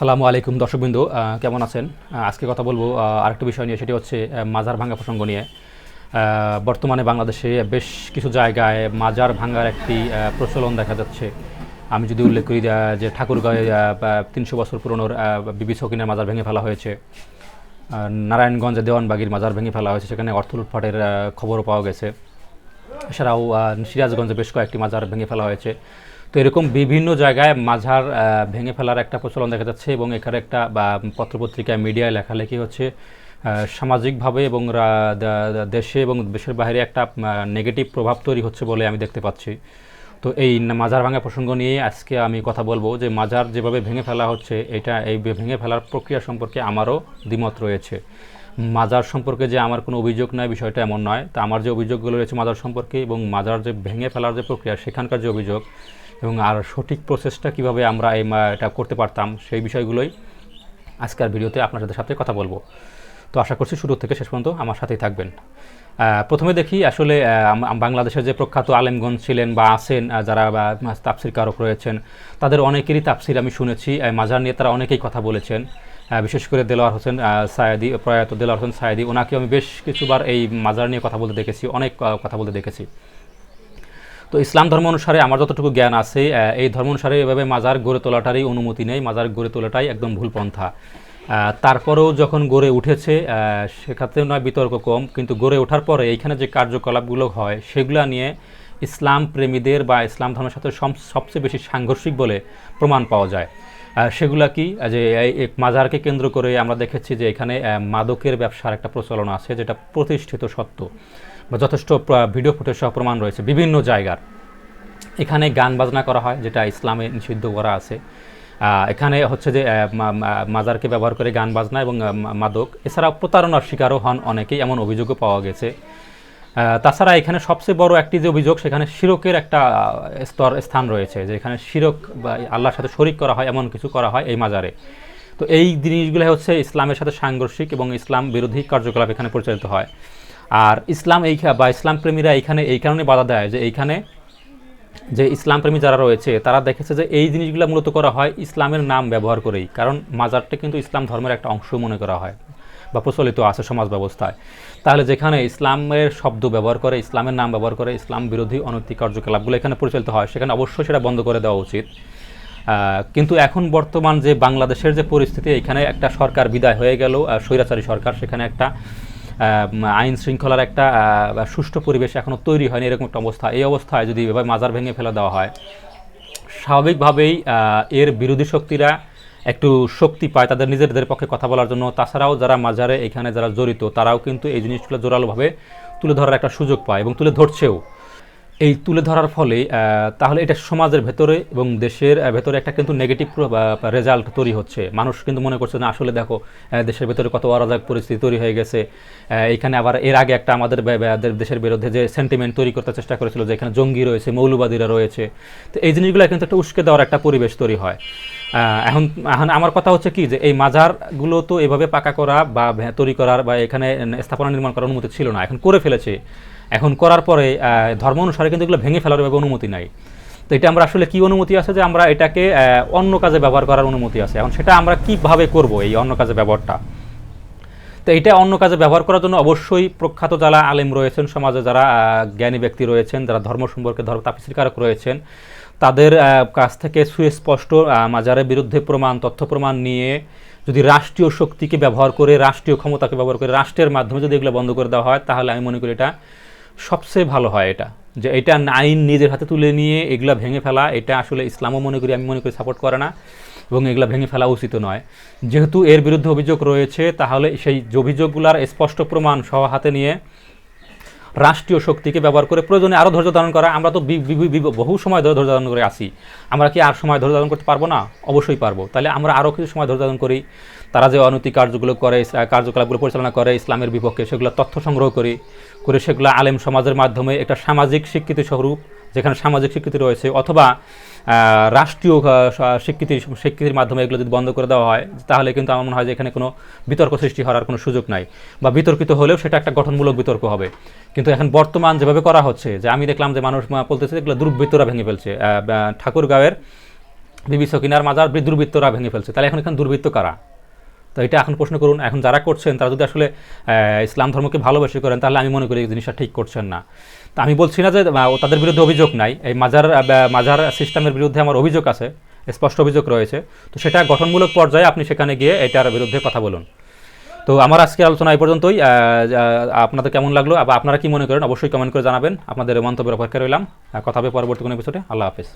আসসালামু আলাইকুম দর্শকবৃন্দু কেমন আছেন? আজকে কথা বলব আরেকটা বিষয় নিয়ে, সেটি হচ্ছে মাজার ভাঙ্গা প্রসঙ্গ নিয়ে। বর্তমানে বাংলাদেশে বেশ কিছু জায়গায় মাজার ভাঙ্গার একটি প্রচলন দেখা যাচ্ছে। আমি যদি উল্লেখ করি যে ঠাকুরগাঁয়ে তিনশো বছর পুরনোর বিবি সকিনের মাজার ভেঙে ফেলা হয়েছে। নারায়ণগঞ্জে দেওয়ানবাগির মাজার ভেঙে ফেলা হয়েছে, সেখানে অর্থ লুটপাটের খবরও পাওয়া গেছে। এছাড়াও সিরাজগঞ্জে বেশ কয়েকটি মাজার ভেঙে ফেলা হয়েছে। তো এরকম বিভিন্ন জায়গায় আহ, ভেঙে ফেলার একটা প্রচলন দেখা যাচ্ছে এবং এখানে একটা বা পত্রপত্রিকায় মিডিয়ায় লেখালেখি হচ্ছে সামাজিকভাবে এবং দেশে এবং দেশের বাইরে একটা নেগেটিভ প্রভাব তৈরি হচ্ছে বলে আমি দেখতে পাচ্ছি। তো এই মাজার ভাঙা প্রসঙ্গ নিয়ে আজকে আমি কথা বলব যে মাজার যেভাবে ভেঙে ফেলা হচ্ছে এটা এই ভেঙে ফেলার প্রক্রিয়া সম্পর্কে আমারও দ্বিমত রয়েছে। মাজার সম্পর্কে যে আমার কোনো অভিযোগ নাই বিষয়টা এমন নয়। তা আমার যে অভিযোগগুলো রয়েছে মাজার সম্পর্কে এবং মাজার যে ভেঙে ফেলার যে প্রক্রিয়া সেখানকার যে অভিযোগ এবং আর সঠিক প্রসেসটা কীভাবে আমরা এই এটা করতে পারতাম, সেই বিষয়গুলোই আজকের ভিডিওতে আপনাদের সাথে সাথে কথা বলব। তো আশা করছি শুরু থেকে শেষ পর্যন্ত আমার সাথেই থাকবেন। প্রথমে দেখি আসলে বাংলাদেশের যে প্রখ্যাত আলেমগঞ্জ ছিলেন বা আছেন যারা তাপসির কারক রয়েছেন, তাদের অনেকেরই তাপসির আমি শুনেছি মাজার নিয়ে তারা অনেকেই কথা বলেছেন। বিশেষ করে দেলোয়ার হোসেন সায়েদি, প্রয়াত দেলোয়ার হোসেন সায়েদি ওনাকে আমি বেশ কিছুবার এই মাজার নিয়ে কথা বলতে দেখেছি, অনেক কথা বলতে দেখেছি। তো ইসলাম ধর্ম অনুসারে আমার যতটুকু জ্ঞান আছে এই ধর্ম অনুসারে এভাবে মাজার গড়ে তোলাটারই অনুমতি নেই, মাজার গড়ে তোলাটাই একদম ভুল পন্থা। তারপরেও যখন গড়ে উঠেছে সেক্ষেত্রে নয় বিতর্ক কম, কিন্তু গড়ে ওঠার পরে এইখানে যে কার্যকলাপগুলো হয়, সেগুলো নিয়ে ইসলাম প্রেমীদের বা ইসলাম ধর্মের সাথে সবচেয়ে বেশি সাংঘর্ষিক বলে প্রমাণ পাওয়া যায়। সেগুলা কি? যে মাজারকে কেন্দ্র করে আমরা দেখেছি যে এখানে মাদকের ব্যবসার একটা প্রচলন আছে, যেটা প্রতিষ্ঠিত সত্য বা যথেষ্ট ভিডিও ফুটেজ সহ প্রমাণ রয়েছে বিভিন্ন জায়গার। এখানে গান বাজনা করা হয়, যেটা ইসলামে নিষিদ্ধ করা আছে। এখানে হচ্ছে যে মাজারকে ব্যবহার করে গান বাজনা এবং মাদক। এছাড়াও প্রতারণার শিকারও হন, অনেকেই এমন অভিযোগও পাওয়া গেছে। তাছাড়া এখানে সবচেয়ে বড় একটি যে অভিযোগ, সেখানে শিরকের একটা স্তর, স্থান রয়েছে, যে এখানে শিরক বা আল্লাহর সাথে শরিক করা হয়, এমন কিছু করা হয় এই মাজারে। তো এই জিনিসগুলো হচ্ছে ইসলামের সাথে সাংঘর্ষিক এবং ইসলাম বিরোধী কার্যকলাপ এখানে পরিচালিত হয়। আর ইসলাম এই বা ইসলাম প্রেমীরা এইখানে এই কারণে বাধা দেয় যে এইখানে যে ইসলাম প্রেমী যারা রয়েছে, তারা দেখেছে যে এই জিনিসগুলো মূলত করা হয় ইসলামের নাম ব্যবহার করেই। কারণ মাজারটা কিন্তু ইসলাম ধর্মের একটা অংশ মনে করা হয় বা প্রচলিত আছে সমাজ ব্যবস্থায়। তাহলে যেখানে ইসলামের শব্দ ব্যবহার করে, ইসলামের নাম ব্যবহার করে, ইসলাম বিরোধী অনৈতিক কার্যকলাপগুলো এখানে পরিচালিত হয়, সেখানে অবশ্যই সেটা বন্ধ করে দেওয়া উচিত। কিন্তু এখন বর্তমান যে বাংলাদেশের যে পরিস্থিতি, এখানে একটা সরকার বিদায় হয়ে গেল স্বৈরাচারী সরকার, সেখানে একটা আইন শৃঙ্খলার একটা সুষ্ঠু পরিবেশ এখনও তৈরি হয়নি, এরকম একটা অবস্থা। এই অবস্থায় যদি এভাবে মাজার ভেঙে ফেলে দেওয়া হয়, স্বাভাবিকভাবেই এর বিরোধী শক্তিরা একটু শক্তি পায় তাদের নিজেদের পক্ষে কথা বলার জন্য। তাছাড়াও যারা মাজারে এখানে যারা জড়িত, তারাও কিন্তু এই জিনিসগুলো জোরালোভাবে তুলে ধরার একটা সুযোগ পায় এবং তুলে ধরছেও। এই তুলে ধরার ফলে তাহলে এটা সমাজের ভেতরে এবং দেশের ভেতরে একটা কিন্তু নেগেটিভ রেজাল্ট তৈরি হচ্ছে। মানুষ কিন্তু মনে করছে না আসলে দেখো দেশের ভেতরে কত অরাজক পরিস্থিতি তৈরি হয়ে গেছে। এখানে আবার এর আগে একটা আমাদের দেশের বিরুদ্ধে যে সেন্টিমেন্ট তৈরি করতে চেষ্টা করেছিল, যে এখানে জঙ্গি রয়েছে, মৌলবাদীরা রয়েছে। তো এই জিনিসগুলো কিন্তু একটা উস্কে দেওয়ার একটা পরিবেশ তৈরি হয়। এখন এখন আমার কথা হচ্ছে কি, যে এই মাজারগুলো তো এভাবে পাকা করা বা তৈরি করার বা এখানে স্থাপনা নির্মাণ করার অনুমতি ছিল না। এখন করে ফেলেছে। এখন করার পরে ধর্ম অনুসারে কিন্তু এগুলো ভেঙে ফেলার অনুমতি নাই। তো এটা আমরা আসলে কি অনুমতি আছে যে আমরা এটাকে অন্য কাজে ব্যবহার করার অনুমতি আছে? এখন সেটা আমরা কীভাবে করব এই অন্য কাজে ব্যবহারটা? তো এটা অন্য কাজে ব্যবহার করার জন্য অবশ্যই প্রখ্যাত যারা আলেম রয়েছেন, সমাজে যারা জ্ঞানী ব্যক্তি রয়েছেন, যারা ধর্ম সম্পর্কে ধর্ম তাপিসিকারক রয়েছেন, তাদের কাছ থেকে সুস্পষ্ট মাজারের বিরুদ্ধে প্রমাণ, তথ্য প্রমাণ নিয়ে যদি রাষ্ট্রীয় শক্তিকে ব্যবহার করে, রাষ্ট্রীয় ক্ষমতাকে ব্যবহার করে, রাষ্ট্রের মাধ্যমে যদি এগুলো বন্ধ করে দেওয়া হয়, তাহলে আমি মনে করি এটা সবচেয়ে ভালো হয় এটা। যে এটা আইন নিজের হাতে তুলে নিয়ে এগুলা ভেঙে ফেলা, এটা আসলে ইসলামও মনে করি, আমি মনে করি সাপোর্ট করে না এবং এগুলো ভেঙে ফেলা উচিত নয়। যেহেতু এর বিরুদ্ধে অভিযোগ রয়েছে, তাহলে সেই অভিযোগগুলার স্পষ্ট প্রমাণ সহ হাতে নিয়ে রাষ্ট্রীয় শক্তিকে ব্যবহার করে প্রয়োজনে আরও ধৈর্য ধারণ করা। আমরা তো বহু সময় ধরে ধৈর্য ধারণ করে আসি আমরা কি আর সময় ধৈর্য ধারণ করতে পারব না? অবশ্যই পারব। তাহলে আমরা আরও কিছু সময় ধৈর্য ধারণ করি। তারা যে অনৈতিক কার্যগুলো করে কার্যকলাপগুলো পরিচালনা করে, ইসলামের বিপক্ষে সেগুলো তথ্য সংগ্রহ করি, করে সেগুলো আলেম সমাজের মাধ্যমে একটা সামাজিক স্বীকৃতি স্বরূপ যেখানে সামাজিক স্বীকৃতি রয়েছে, অথবা রাষ্ট্রীয় স্বীকৃতি, স্বীকৃতির মাধ্যমে এগুলো যদি বন্ধ করে দেওয়া হয়, তাহলে কিন্তু আমার মনে হয় যে এখানে কোনো বিতর্ক সৃষ্টি হওয়ার কোনো সুযোগ নাই। বা বিতর্কিত হলেও সেটা একটা গঠনমূলক বিতর্ক হবে। কিন্তু এখন বর্তমান যেভাবে করা হচ্ছে, যে আমি দেখলাম যে মানুষ বলতেছে এগুলো দুর্বৃত্তরা ভেঙে ফেলছে ঠাকুরগাঁওয়ের বিবি সকিনার মাজার দুর্বৃত্তরা ভেঙে ফেলছে। তাহলে এখন এখানে দুর্বৃত্ত কারা? তো এটা এখন প্রশ্ন করুন, এখন যারা করছেন, তারা যদি আসলে ইসলাম ধর্মকে ভালোবেসে করেন, তাহলে আমি মনে করি এই জিনিসটা ঠিক করছেন না। তা আমি বলছি না যে তাদের বিরুদ্ধে অভিযোগ নাই। এই মাজার মাজার সিস্টেমের বিরুদ্ধে আমার অভিযোগ আছে, স্পষ্ট অভিযোগ রয়েছে। তো সেটা গঠনমূলক পর্যায়ে আপনি সেখানে গিয়ে এটার বিরুদ্ধে কথা বলুন। তো আমার আজকের আলোচনা এই পর্যন্তই। আপনাদের কেমন লাগল? আবার আপনারা কি মনে করেন? অবশ্যই কমেন্ট করে জানাবেন। আপনাদের মন্তব্যের অপেক্ষা রইলাম। কথা হবে পরবর্তী কোনো এপিসোডে আল্লাহ হাফিজ।